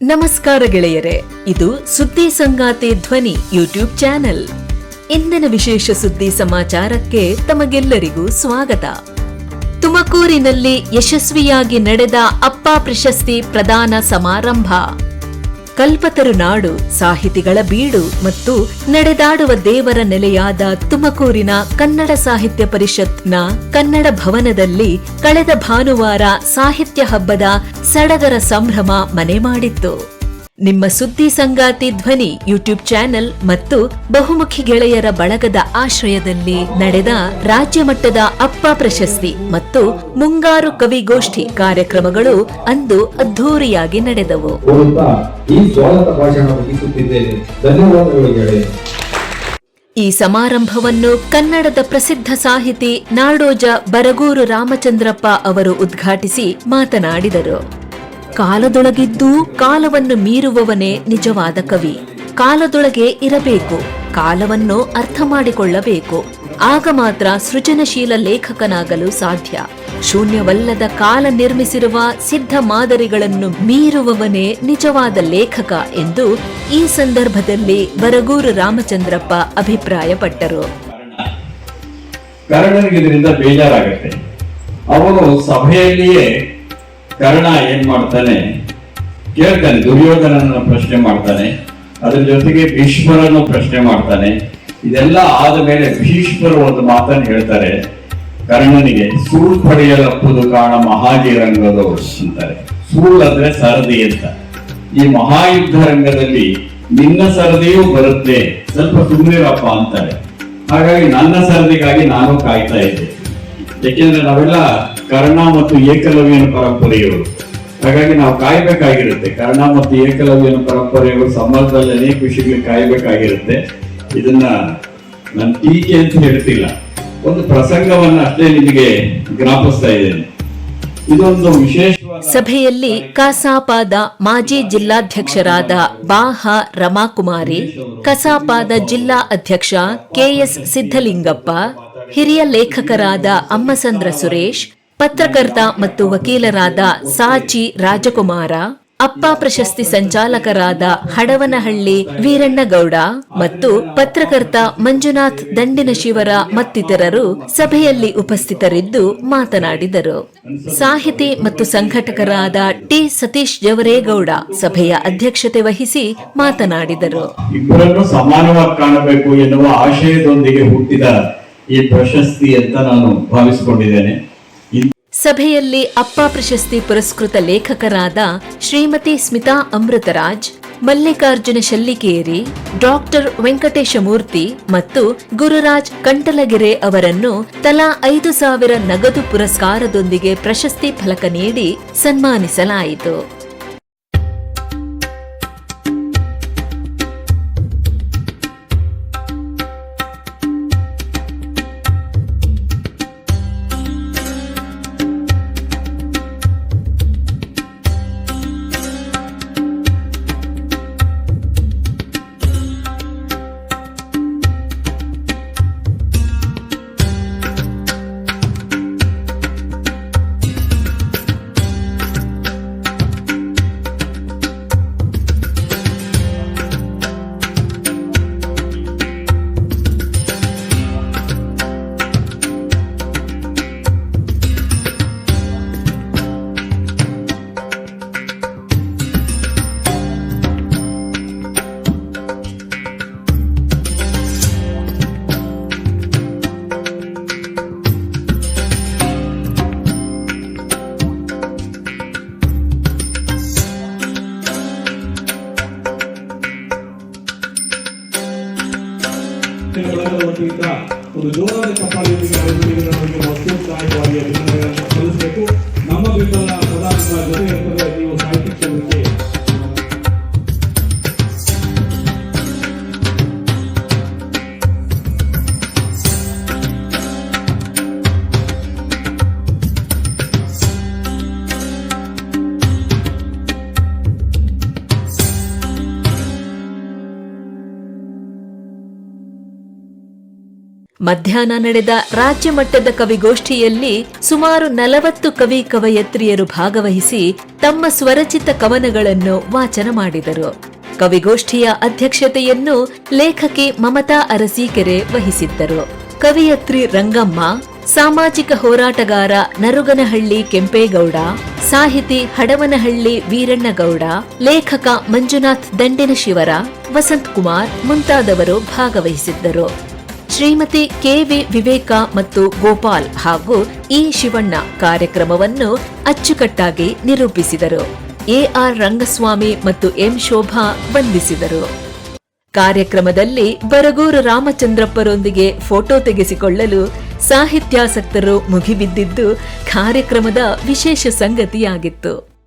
ನಮಸ್ಕಾರ ಗೆಳೆಯರೆ, ಇದು ಸುದ್ದಿ ಸಂಗಾತಿ ಧ್ವನಿ ಯೂಟ್ಯೂಬ್ ಚಾನೆಲ್. ಇಂದಿನ ವಿಶೇಷ ಸುದ್ದಿ ಸಮಾಚಾರಕ್ಕೆ ತಮಗೆಲ್ಲರಿಗೂ ಸ್ವಾಗತ. ತುಮಕೂರಿನಲ್ಲಿ ಯಶಸ್ವಿಯಾಗಿ ನಡೆದ ಅಪ್ಪ ಪ್ರಶಸ್ತಿ ಪ್ರದಾನ ಸಮಾರಂಭ. ಕಲ್ಪತರು ನಾಡು, ಸಾಹಿತಿಗಳ ಬೀಡು ಮತ್ತು ನಡೆದಾಡುವ ದೇವರ ನೆಲೆಯಾದ ತುಮಕೂರಿನ ಕನ್ನಡ ಸಾಹಿತ್ಯ ಪರಿಷತ್ನ ಕನ್ನಡ ಭವನದಲ್ಲಿ ಕಳೆದ ಭಾನುವಾರ ಸಾಹಿತ್ಯ ಹಬ್ಬದ ಸಡಗರ ಸಂಭ್ರಮ ಮನೆ ಮಾಡಿತ್ತು. ನಿಮ್ಮ ಸುದ್ದಿ ಸಂಗಾತಿ ಧ್ವನಿ ಯೂಟ್ಯೂಬ್ ಚಾನೆಲ್ ಮತ್ತು ಬಹುಮುಖಿ ಗೆಳೆಯರ ಬಳಗದ ಆಶ್ರಯದಲ್ಲಿ ನಡೆದ ರಾಜ್ಯ ಮಟ್ಟದ ಅಪ್ಪ ಪ್ರಶಸ್ತಿ ಮತ್ತು ಮುಂಗಾರು ಕವಿಗೋಷ್ಠಿ ಕಾರ್ಯಕ್ರಮಗಳು ಅಂದು ಅದ್ಧೂರಿಯಾಗಿ ನಡೆದವು. ಈ ಸಮಾರಂಭವನ್ನು ಕನ್ನಡದ ಪ್ರಸಿದ್ಧ ಸಾಹಿತಿ ನಾಡೋಜ ಬರಗೂರು ರಾಮಚಂದ್ರಪ್ಪ ಅವರು ಉದ್ಘಾಟಿಸಿ ಮಾತನಾಡಿದರು. ಕಾಲದೊಳಗಿದ್ದೂ ಕಾಲವನ್ನು ಮೀರುವವನೇ ನಿಜವಾದ ಕವಿ. ಕಾಲದೊಳಗೆ ಇರಬೇಕು, ಕಾಲವನ್ನು ಅರ್ಥ ಮಾಡಿಕೊಳ್ಳಬೇಕು. ಆಗ ಮಾತ್ರ ಸೃಜನಶೀಲ ಲೇಖಕನಾಗಲು ಸಾಧ್ಯ. ಶೂನ್ಯವಲ್ಲದ ಕಾಲ ನಿರ್ಮಿಸಿರುವ ಸಿದ್ಧ ಮಾದರಿಗಳನ್ನು ಮೀರುವವನೇ ನಿಜವಾದ ಲೇಖಕ ಎಂದು ಈ ಸಂದರ್ಭದಲ್ಲಿ ಬರಗೂರು ರಾಮಚಂದ್ರಪ್ಪ ಅಭಿಪ್ರಾಯಪಟ್ಟರು. ಬೇಜಾರಾಗುತ್ತೆ. ಅವನು ಸಭೆಯಲ್ಲಿಯೇ ಕರ್ಣ ಏನ್ ಮಾಡ್ತಾನೆ? ಕೇಳ್ತಾನೆ ದುರ್ಯೋಧನನ ಪ್ರಶ್ನೆ ಮಾಡ್ತಾನೆ. ಅದ್ರ ಜೊತೆಗೆ ಭೀಷ್ಮರನ್ನು ಪ್ರಶ್ನೆ ಮಾಡ್ತಾನೆ. ಇದೆಲ್ಲ ಆದ ಮೇಲೆ ಭೀಷ್ಮರು ಒಂದು ಮಾತನ್ನು ಹೇಳ್ತಾರೆ. ಕರ್ಣನಿಗೆ, ಸೂಳ್ ಪಡೆಯಲಪ್ಪುದು ಕಾಣ ಮಹಾಜಿರಂಗದವರು ಅಂತಾರೆ. ಸೂಳ್ ಅಂದ್ರೆ ಸರದಿ ಅಂತ. ಈ ಮಹಾಯುದ್ಧ ರಂಗದಲ್ಲಿ ನಿನ್ನ ಸರದಿಯೂ ಬರುತ್ತೆ, ಸ್ವಲ್ಪ ಸುಮ್ಮನಿರಪ್ಪ ಅಂತಾರೆ. ಹಾಗಾಗಿ ನನ್ನ ಸರದಿಗಾಗಿ ನಾನು ಕಾಯ್ತಾ ಇದ್ದೆ. ಯಾಕೆಂದ್ರೆ ನಾವೆಲ್ಲ ಕರ್ಣ ಮತ್ತು ಏಕಲವ್ಯನ ಪರಂಪರೆಯವರು. ಹಾಗಾಗಿ ನಾವು ಕಾಯ್ಬೇಕಾಗಿರುತ್ತೆ. ಕರ್ಣ ಮತ್ತು ಏಕಲವ್ಯನ ಪರಂಪರೆಯವರು ಸಮಾಜದಲ್ಲಿ ಅನೇಕ ವಿಷಯಗಳಿಗೆ ಕಾಯ್ಬೇಕಾಗಿರುತ್ತೆ. ಇದನ್ನ ನಾನು ಟೀಕೆ ಅಂತ ಹೇಳ್ತಿಲ್ಲ. ಒಂದು ಪ್ರಸಂಗವನ್ನು ಅಷ್ಟೇ ನಿಮಗೆ ಜ್ಞಾಪಿಸ್ತಾ ಇದ್ದೇನೆ. ಇದೊಂದು ವಿಶೇಷ ಸಭೆಯಲ್ಲಿ ಕಸಾಪಾದ ಮಾಜಿ ಜಿಲ್ಲಾಧ್ಯಕ್ಷರಾದ ಬಾಹ ರಮಾಕುಮಾರಿ, ಕಸಾಪಾದ ಜಿಲ್ಲಾ ಅಧ್ಯಕ್ಷ ಕೆಎಸ್ ಸಿದ್ದಲಿಂಗಪ್ಪ ಹಿರಿಯ ಲೇಖಕರಾದ ಅಮ್ಮಸಂದ್ರ ಸುರೇಶ್ ಪತ್ರಕರ್ತ ಮತ್ತು ವಕೀಲರಾದ ಸಾಚಿ ರಾಜಕುಮಾರ, ಅಪ್ಪ ಪ್ರಶಸ್ತಿ ಸಂಚಾಲಕರಾದ ಹಡವನಹಳ್ಳಿ ವೀರಣ್ಣಗೌಡ ಮತ್ತು ಪತ್ರಕರ್ತ ಮಂಜುನಾಥ್ ದಂಡಿನ ಶಿವರ ಮತ್ತಿತರರು ಸಭೆಯಲ್ಲಿ ಉಪಸ್ಥಿತರಿದ್ದು ಮಾತನಾಡಿದರು. ಸಾಹಿತಿ ಮತ್ತು ಸಂಘಟಕರಾದ ಟಿ ಸತೀಶ್ ಜವರೇಗೌಡ ಸಭೆಯ ಅಧ್ಯಕ್ಷತೆ ವಹಿಸಿ ಮಾತನಾಡಿದರು. ಇಬ್ಬರನ್ನು ಸಮಾನವಾಗಿ ಕಾಣಬೇಕು ಎನ್ನುವ ಆಶಯದೊಂದಿಗೆ ಹುಟ್ಟಿದ ಈ ಪ್ರಶಸ್ತಿ ಅಂತ ನಾನು ಭಾವಿಸಿಕೊಂಡಿದ್ದೇನೆ. ಸಭೆಯಲ್ಲಿ ಅಪ್ಪ ಪ್ರಶಸ್ತಿ ಪುರಸ್ಕೃತ ಲೇಖಕರಾದ ಶ್ರೀಮತಿ ಸ್ಮಿತಾ ಅಮೃತರಾಜ್, ಮಲ್ಲಿಕಾರ್ಜುನ ಶಲ್ಲಿಕೇರಿ, ಡಾಕ್ಟರ್ ವೆಂಕಟೇಶಮೂರ್ತಿ ಮತ್ತು ಗುರುರಾಜ್ ಕಂಟಲಗೆರೆ ಅವರನ್ನು ತಲಾ ಐದು ಸಾವಿರ ನಗದು ಪುರಸ್ಕಾರದೊಂದಿಗೆ ಪ್ರಶಸ್ತಿ ಫಲಕ ನೀಡಿ ಸನ್ಮಾನಿಸಲಾಯಿತು. ವತಿಯಿಂದ ಒಂದು ಜೋರಾದ ಚಪ್ಪಾಳೆಯೊಂದಿಗೆ ಅವರಿಗೆ ಮಹತ್ವದಾಯಕವಾಗಿ ಅಭಿನಂದನೆಗಳನ್ನು ಸಲ್ಲಿಸಬೇಕು. ನಮ್ಮ ಬೆಂಬಲ ಸದಾ ಜೊತೆ ಇರ್ತದೆ ನೀವು ಸಾಹಿತ್ಯ ಮಧ್ಯಾಹ್ನ ನಡೆದ ರಾಜ್ಯ ಮಟ್ಟದ ಕವಿಗೋಷ್ಠಿಯಲ್ಲಿ ಸುಮಾರು ನಲವತ್ತು ಕವಿ ಕವಯತ್ರಿಯರು ಭಾಗವಹಿಸಿ ತಮ್ಮ ಸ್ವರಚಿತ ಕವನಗಳನ್ನು ವಾಚನ ಮಾಡಿದರು. ಕವಿಗೋಷ್ಠಿಯ ಅಧ್ಯಕ್ಷತೆಯನ್ನು ಲೇಖಕಿ ಮಮತಾ ಅರಸೀಕೆರೆ ವಹಿಸಿದ್ದರು. ಕವಿಯತ್ರಿ ರಂಗಮ್ಮ, ಸಾಮಾಜಿಕ ಹೋರಾಟಗಾರ ನರುಗನಹಳ್ಳಿ ಕೆಂಪೇಗೌಡ, ಸಾಹಿತಿ ಹಡವನಹಳ್ಳಿ ವೀರಣ್ಣಗೌಡ, ಲೇಖಕ ಮಂಜುನಾಥ್ ದಂಡಿನ ಶಿವರ ವಸಂತ್ ಕುಮಾರ್ ಮುಂತಾದವರು ಭಾಗವಹಿಸಿದ್ದರು. ಶ್ರೀಮತಿ ಕೆವಿ ವಿವೇಕ ಮತ್ತು ಗೋಪಾಲ್ ಹಾಗೂ ಇ ಶಿವಣ್ಣ ಕಾರ್ಯಕ್ರಮವನ್ನು ಅಚ್ಚುಕಟ್ಟಾಗಿ ನಿರೂಪಿಸಿದರು. ಎಆರ್ ರಂಗಸ್ವಾಮಿ ಮತ್ತು ಎಂ ಶೋಭಾ ವಂದಿಸಿದರು. ಕಾರ್ಯಕ್ರಮದಲ್ಲಿ ಬರಗೂರು ರಾಮಚಂದ್ರಪ್ಪರೊಂದಿಗೆ ಫೋಟೋ ತೆಗೆಸಿಕೊಳ್ಳಲು ಸಾಹಿತ್ಯಾಸಕ್ತರು ಮುಗಿಬಿದ್ದಿದ್ದು, ಕಾರ್ಯಕ್ರಮದ ವಿಶೇಷ ಸಂಗತಿಯಾಗಿತ್ತು.